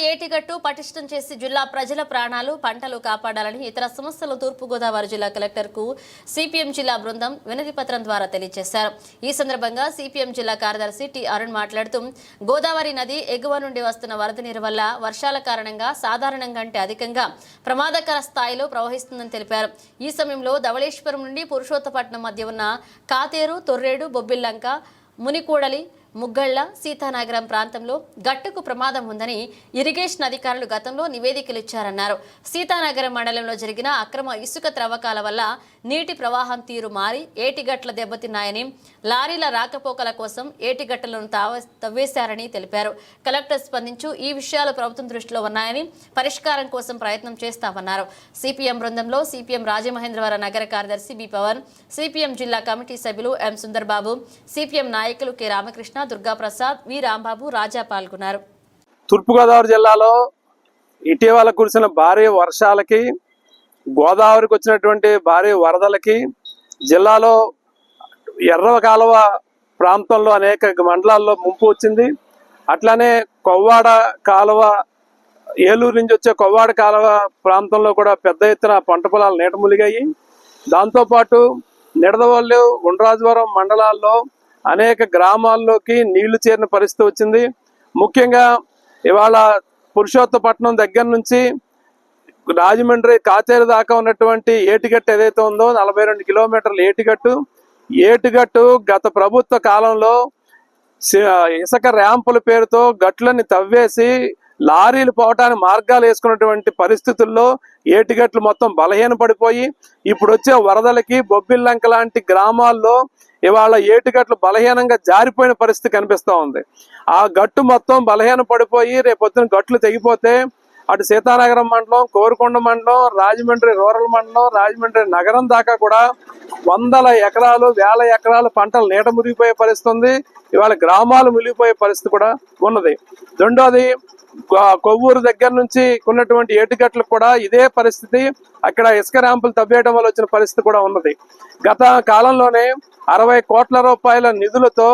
ఆయకట్టు పటిష్టం చేసి జిల్లా ప్రజల ప్రాణాలు పంటలు కాపాడాలని ఇతర సమస్యలు తూర్పుగోదావరి జిల్లా కలెక్టర్కు సిపిఎం జిల్లా బృందం వినతి పత్రం ద్వారా తెలియజేశారు. ఈ సందర్భంగా సిపిఎం జిల్లా కార్యదర్శి టి అరుణ్ మాట్లాడుతూ గోదావరి నది ఎగువ నుండి వస్తున్న వరద నీరు వల్ల వర్షాల కారణంగా సాధారణం కంటే అధికంగా ప్రమాదకర స్థాయిలో ప్రవహిస్తుందని తెలిపారు. ఈ సమయంలో ధవళేశ్వరం నుండి పురుషోత్తపట్నం మధ్య ఉన్న కాతేరు తొర్రేడు బొబ్బిల్లంక మునికూడలి ముగ్గళ్ళ సీతానగరం ప్రాంతంలో గట్టుకు ప్రమాదం ఉందని ఇరిగేషన్ అధికారులు గతంలో నివేదికలు ఇచ్చారన్నారు సీతానగరం మండలంలో జరిగిన అక్రమ ఇసుక త్రవ్వకాల వల్ల నీటి ప్రవాహం తీరు మారి ఏటిగట్ల దెబ్బతిన్నాయని లారీల రాకపోకల కోసం ఏటిగట్టలను తావ తవ్వేశారని తెలిపారు. కలెక్టర్ స్పందించు ఈ విషయాలు ప్రభుత్వం దృష్టిలో ఉన్నాయని పరిష్కారం కోసం ప్రయత్నం చేస్తామన్నారు. సిపిఎం బృందంలో సిపిఎం రాజమహేంద్రవరం నగర కార్యదర్శి బి పవన్ సిపిఎం జిల్లా కమిటీ సభ్యులు ఎం సుందర్బాబు సిపిఎం నాయకులు కె రామకృష్ణ దుర్గాప్రసాద్ వి. రాంబాబు రాజా పాల్గొన్నారు. తూర్పుగోదావరి జిల్లాలో ఇటీవల కురిసిన భారీ వర్షాలకి గోదావరికి వచ్చినటువంటి భారీ వరదలకి జిల్లాలో ఎర్ర కాలువ ప్రాంతంలో అనేక మండలాల్లో ముంపు వచ్చింది. అట్లానే కొవ్వాడ కాలువ ఏలూరు నుంచి వచ్చే కొవ్వాడ కాలువ ప్రాంతంలో కూడా పెద్ద ఎత్తున పంట పొలాలు నీట ములిగాయి దాంతోపాటు నిడదవల్లు ఉండ్రాజవరం మండలాల్లో అనేక గ్రామాల్లోకి నీళ్ళు చేరిన పరిస్థితి వచ్చింది. ముఖ్యంగా ఇవాళ పురుషోత్తపట్నం దగ్గర నుంచి రాజమండ్రి కాచేరు దాకా ఉన్నటువంటి ఏటిగట్టు ఏదైతే ఉందో నలభై రెండు కిలోమీటర్ల ఏటిగట్టు. ఏటిగట్టు గత ప్రభుత్వ కాలంలో ఇసుక ర్యాంపుల పేరుతో గట్లని తవ్వేసి లారీలు పోవటానికి మార్గాలు వేసుకున్నటువంటి పరిస్థితుల్లో ఏటిగట్లు మొత్తం బలహీన పడిపోయి ఇప్పుడు వచ్చే వరదలకి బొబ్బిల్లంక లాంటి గ్రామాల్లో ఇవాళ ఏటిగట్లు బలహీనంగా జారిపోయిన పరిస్థితి కనిపిస్తూ ఉంది. ఆ గట్టు మొత్తం బలహీన పడిపోయి రేపొద్దున గట్లు తెగిపోతే అటు సీతానగరం మండలం కోరుకొండ మండలం రాజమండ్రి రూరల్ మండలం రాజమండ్రి నగరం దాకా కూడా వందల ఎకరాలు వేల ఎకరాలు పంటలు నీట మురిగిపోయే పరిస్థితి ఉంది. ఇవాళ గ్రామాలు మునిగిపోయే పరిస్థితి కూడా ఉన్నది. రెండోది కొవ్వూరు దగ్గర నుంచి ఉన్నటువంటి ఏటుగట్లకు కూడా ఇదే పరిస్థితి. అక్కడ ఇసుక ర్యాంపులు తవ్వేయడం వల్ల వచ్చిన పరిస్థితి కూడా ఉన్నది. గత కాలంలోనే అరవై కోట్ల రూపాయల నిధులతో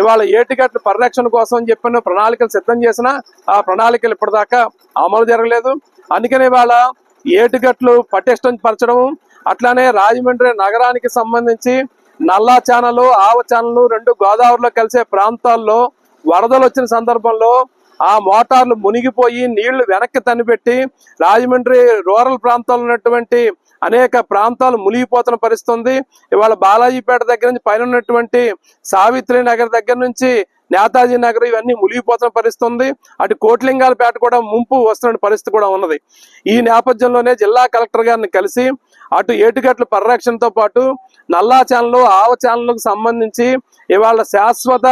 ఇవాళ ఏటిగట్ల పరిరక్షణ కోసం చెప్పిన ప్రణాళికలు సిద్ధం చేసిన ఆ ప్రణాళికలు ఇప్పటిదాకా అమలు జరగలేదు. అందుకని ఇవాళ ఏటుగట్లు పటిష్టం పరచడం అట్లానే రాజమండ్రి నగరానికి సంబంధించి నల్లా ఛానల్ ఆవ ఛానల్ రెండు గోదావరిలో కలిసే ప్రాంతాల్లో వరదలు వచ్చిన సందర్భంలో ఆ మోటార్లు మునిగిపోయి నీళ్ళు వెనక్కి తనిపెట్టి రాజమండ్రి రూరల్ ప్రాంతాల్లో ఉన్నటువంటి అనేక ప్రాంతాలు మునిగిపోతున్న పరిస్థితి ఉంది ఇవాళ బాలాజీపేట దగ్గర నుంచి పైన ఉన్నటువంటి సావిత్రి నగర్ దగ్గర నుంచి నేతాజీ నగర్ ఇవన్నీ మునిగిపోతున్న పరిస్థితి ఉంది అటు కోట్లింగాలపేట కూడా ముంపు వస్తున్న పరిస్థితి కూడా ఉన్నది. ఈ నేపథ్యంలోనే జిల్లా కలెక్టర్ గారిని కలిసి అటు ఏటుగట్ల పరిరక్షణతో పాటు నల్లా ఛానల్ ఆవ ఛానల్కు సంబంధించి ఇవాళ శాశ్వత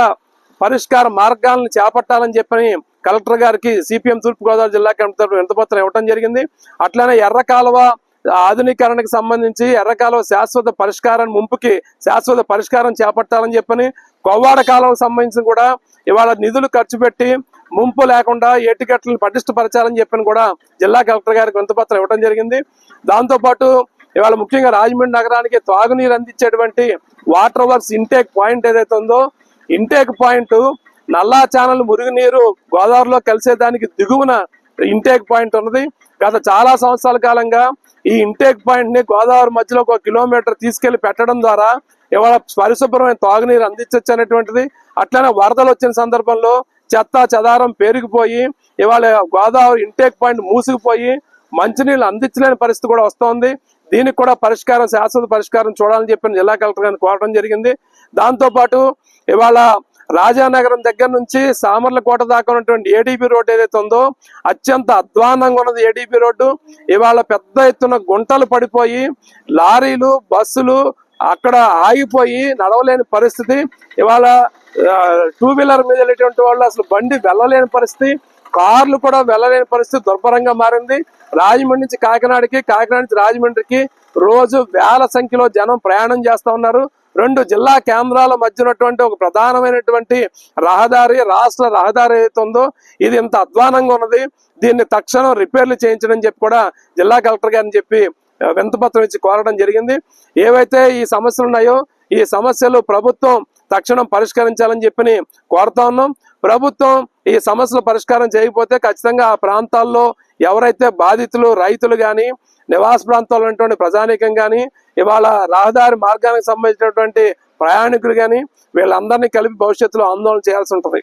పరిష్కార మార్గాలను చేపట్టాలని చెప్పని కలెక్టర్ గారికి సిపిఎం తూర్పుగోదావరి జిల్లా కమిటీ తరఫున ఇవ్వడం జరిగింది. అట్లానే ఎర్ర కాలువ ఆధునీకరణకు సంబంధించి ఎర్ర కాలువ శాశ్వత పరిష్కారం ముంపుకి శాశ్వత పరిష్కారం చేపట్టాలని చెప్పని కొవ్వాడ కాలువకు సంబంధించి కూడా ఇవాళ నిధులు ఖర్చు పెట్టి ముంపు లేకుండా ఏటిగట్లను పటిష్టపరచాలని చెప్పని కూడా జిల్లా కలెక్టర్ గారికి వింతపత్రం ఇవ్వడం జరిగింది. దాంతోపాటు ఇవాళ ముఖ్యంగా రాజమండ్రి నగరానికి తాగునీరు అందించేటువంటి వాటర్ వర్క్స్ ఇంటేక్ పాయింట్ ఏదైతే ఉందో ఇంటేక్ పాయింట్ నల్లా ఛానల్ మురుగునీరు గోదావరిలో కలిసేదానికి దిగువన ఇంటేక్ పాయింట్ ఉన్నది. గత చాలా సంవత్సరాల కాలంగా ఈ ఇంటేక్ పాయింట్ని గోదావరి మధ్యలో ఒక కిలోమీటర్ తీసుకెళ్ళి పెట్టడం ద్వారా ఇవాళ పరిశుభ్రమైన తాగునీరు అందించవచ్చు అనేటువంటిది. అట్లనే వరదలు వచ్చిన సందర్భంలో చెత్త చెదారం పెరిగిపోయి ఇవాళ గోదావరి ఇంటేక్ పాయింట్ మూసుకుపోయి మంచినీళ్ళు అందించలేని పరిస్థితి కూడా వస్తోంది. దీనికి కూడా పరిష్కారం శాశ్వత పరిష్కారం చూడాలని చెప్పిన జిల్లా కలెక్టర్ గారిని కోరడం జరిగింది. దాంతోపాటు ఇవాళ రాజానగరం దగ్గర నుంచి సామర్లకోట దాకా ఉన్నటువంటి ఏడీపీ రోడ్డు ఏదైతే ఉందో అత్యంత అధ్వానంగా ఉన్నది ఏడీపీ రోడ్డు. ఇవాళ పెద్ద ఎత్తున గుంటలు పడిపోయి లారీలు బస్సులు అక్కడ ఆగిపోయి నడవలేని పరిస్థితి. ఇవాళ టూ వీలర్ మీద వెళ్ళేటువంటి వాళ్ళు అసలు బండి వెళ్ళలేని పరిస్థితి. కార్లు కూడా వెళ్ళలేని పరిస్థితి దుర్భరంగా మారింది. రాజమండ్రి నుంచి కాకినాడకి కాకినాడ నుంచి రాజమండ్రికి రోజు వేల సంఖ్యలో జనం ప్రయాణం చేస్తూ ఉన్నారు. రెండు జిల్లా కేంద్రాల మధ్య ఉన్నటువంటి ఒక ప్రధానమైనటువంటి రహదారి రాష్ట్ర రహదారి ఏదైతే ఉందో ఇది ఇంత అధ్వానంగా ఉన్నది. దీన్ని తక్షణం రిపేర్లు చేయించడం చెప్పి కూడా జిల్లా కలెక్టర్ గారిని చెప్పి వింతపత్రం ఇచ్చి కోరడం జరిగింది. ఏవైతే ఈ సమస్యలు ఉన్నాయో ఈ సమస్యలు ప్రభుత్వం తక్షణం పరిష్కరించాలని చెప్పి కోరుతా ఉన్నాం. ప్రభుత్వం ఈ సమస్యల పరిష్కారం చేయకపోతే ఖచ్చితంగా ఆ ప్రాంతాల్లో ఎవరైతే బాధితులు రైతులు కానీ నివాస ప్రాంతాల్లో ఉన్నటువంటి ప్రజానీకం కానీ ఇవాళ రహదారి మార్గానికి సంబంధించినటువంటి ప్రయాణికులు కానీ వీళ్ళందరినీ కలిపి భవిష్యత్తులో ఆందోళన చేయాల్సి ఉంటుంది.